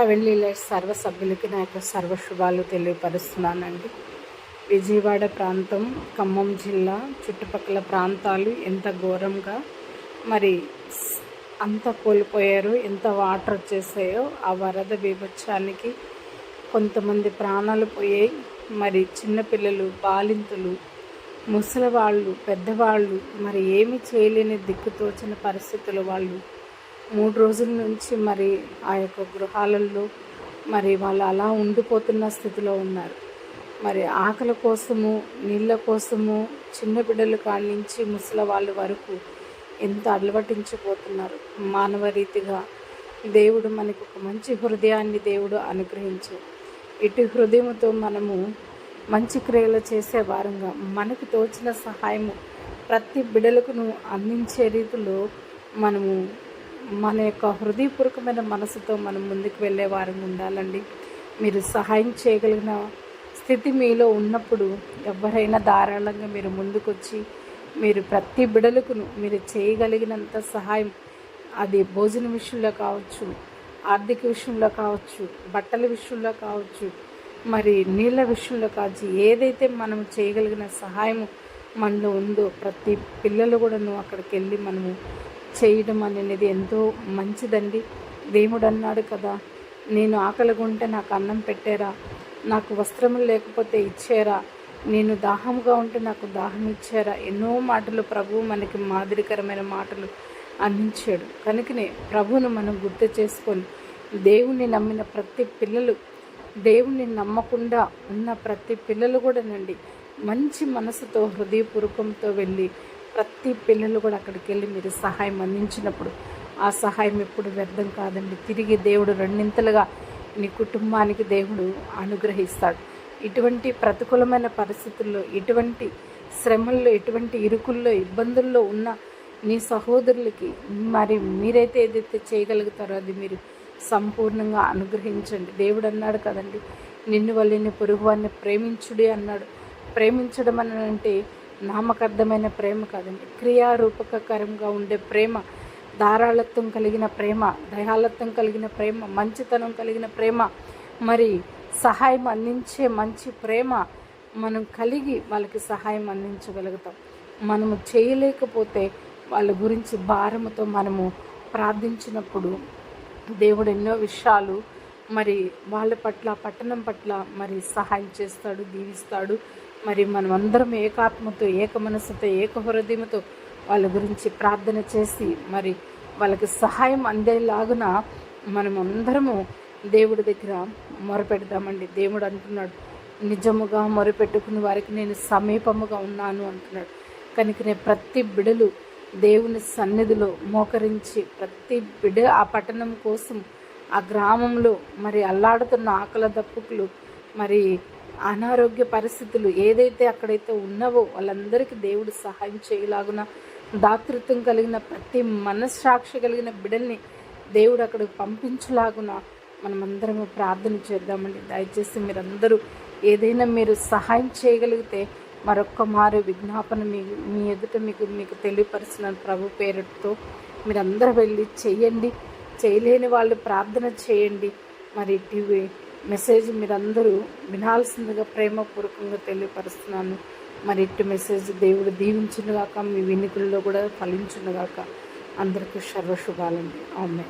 Heavenly light సర్వ సభ్యులకి నా యొక్క సర్వశుభాలు తెలియపరుస్తున్నానండి. విజయవాడ ప్రాంతం ఖమ్మం జిల్లా చుట్టుపక్కల ప్రాంతాలు ఎంత ఘోరంగా మరి అంత కోల్పోయారు ఎంత వాటర్ వచ్చేసాయో ఆ వరద బీభత్సానికి కొంతమంది ప్రాణాలు పోయాయి. మరి చిన్నపిల్లలు బాలింతలు ముసలివాళ్ళు పెద్దవాళ్ళు మరి ఏమి చేయలేని దిక్కుతోచిన పరిస్థితులు వాళ్ళు మూడు రోజుల నుంచి మరి ఆ యొక్క గృహాలలో మరి వాళ్ళు అలా ఉండిపోతున్న స్థితిలో ఉన్నారు. మరి ఆకలి కోసము నీళ్ళ కోసము చిన్న బిడ్డలు కాడి ముసలి వాళ్ళ వరకు ఎంత అలవటించిపోతున్నారు. మానవ రీతిగా దేవుడు మనకు ఒక మంచి హృదయాన్ని దేవుడు అనుగ్రహించు. ఇటు హృదయంతో మనము మంచి క్రియలు చేసే వారంగా మనకు తోచిన సహాయము ప్రతి బిడలకు అందించే రీతిలో మనము మన యొక్క హృదయపూర్వకమైన మనసుతో మనం ముందుకు వెళ్ళే వారంగా ఉండాలండి. మీరు సహాయం చేయగలిగిన స్థితి మీలో ఉన్నప్పుడు ఎవరైనా ధారాళంగా మీరు ముందుకొచ్చి మీరు ప్రతి బిడలకు మీరు చేయగలిగినంత సహాయం అది భోజన విషయంలో కావచ్చు ఆర్థిక విషయంలో కావచ్చు బట్టల విషయంలో కావచ్చు మరి నీళ్ళ విషయంలో కావచ్చు ఏదైతే మనం చేయగలిగిన సహాయం మనలో ఉందో ప్రతి పిల్లలు కూడాను అక్కడికి వెళ్ళి మనము చేయడం అనేది ఎంతో మంచిదండి. దేవుడు అన్నాడు కదా నేను ఆకలిగుంటే నాకు అన్నం పెట్టారా? నాకు వస్త్రములు లేకపోతే ఇచ్చారా? నేను దాహంగా ఉంటే నాకు దాహం ఇచ్చారా? ఎన్నో మాటలు ప్రభువు మనకి మాదిరికరమైన మాటలు అందించాడు. కనుకనే ప్రభువును మనం గుర్తు చేసుకొని దేవుణ్ణి నమ్మిన ప్రతి పిల్లలు దేవుణ్ణి నమ్మకుండా ఉన్న ప్రతి పిల్లలు కూడా నండి మంచి మనసుతో హృదయపూర్వకంతో వెళ్ళి ప్రతి పిల్లలు కూడా అక్కడికి వెళ్ళి మీరు సహాయం అందించినప్పుడు ఆ సహాయం ఎప్పుడు వ్యర్థం కాదండి. తిరిగి దేవుడు రెండింతలుగా నీ కుటుంబానికి దేవుడు అనుగ్రహిస్తాడు. ఇటువంటి ప్రతికూలమైన పరిస్థితుల్లో ఎటువంటి శ్రమల్లో ఎటువంటి ఇరుకుల్లో ఇబ్బందుల్లో ఉన్న నీ సహోదరులకి మరి మీరైతే ఏదైతే చేయగలుగుతారో అది మీరు సంపూర్ణంగా అనుగ్రహించండి. దేవుడు అన్నాడు కదండి నిన్ను వల్లిని పొరుగువాన్ని ప్రేమించుడి అన్నాడు. ప్రేమించడం అని అంటే నామకార్థమైన ప్రేమ కాదండి క్రియారూపకరంగా ఉండే ప్రేమ ధారాళత్వం కలిగిన ప్రేమ దయాలత్వం కలిగిన ప్రేమ మంచితనం కలిగిన ప్రేమ మరి సహాయం అందించే మంచి ప్రేమ మనం కలిగి వాళ్ళకి సహాయం అందించగలుగుతాం. మనము చేయలేకపోతే వాళ్ళ గురించి భారముతో మనము ప్రార్థించినప్పుడు దేవుడు ఎన్నో విషయాలు మరి వాళ్ళ పట్ల పట్టణం పట్ల మరి సహాయం చేస్తాడు దీవిస్తాడు. మరి మనం అందరం ఏకాత్మతో ఏక మనసుతో ఏక హృదయంతో వాళ్ళ గురించి ప్రార్థన చేసి మరి వాళ్ళకి సహాయం అందేలాగున మనం అందరము దేవుడి దగ్గర మొరపెడదామండి. దేవుడు అంటున్నాడు నిజముగా మొరపెట్టుకుని వారికి నేను సమీపముగా ఉన్నాను అంటున్నాడు. కనుక నేను ప్రతి బిడలు దేవుని సన్నిధిలో మోకరించి ప్రతి బిడ ఆ పట్టణం కోసం ఆ గ్రామంలో మరి అల్లాడుతున్న ఆకల దప్పుకులు మరి అనారోగ్య పరిస్థితులు ఏదైతే అక్కడైతే ఉన్నావో వాళ్ళందరికీ దేవుడు సహాయం చేయలాగున దాతృత్వం కలిగిన ప్రతి మనస్సాక్షి కలిగిన బిడల్ని దేవుడు అక్కడికి పంపించలాగున మనమందరము ప్రార్థన చేద్దామండి. దయచేసి మీరందరూ ఏదైనా మీరు సహాయం చేయగలిగితే మరొక్క మారు విజ్ఞాపన మీ మీ ఎదుట మీకు మీకు తెలియపరిచిన ప్రభు పేరుతో. మీరందరూ వెళ్ళి చేయండి చేయలేని వాళ్ళు ప్రార్థన చేయండి. మరి టీవీ మెసేజ్ మీరందరూ వినాల్సిందిగా ప్రేమపూర్వకంగా తెలియపరుస్తున్నాను. మరి ఇటు మెసేజ్ దేవుడు దీవించునుగాక మీ వినికుల్లో కూడా ఫలించునుగాక. అందరికీ సర్వశుభాలండి. అవును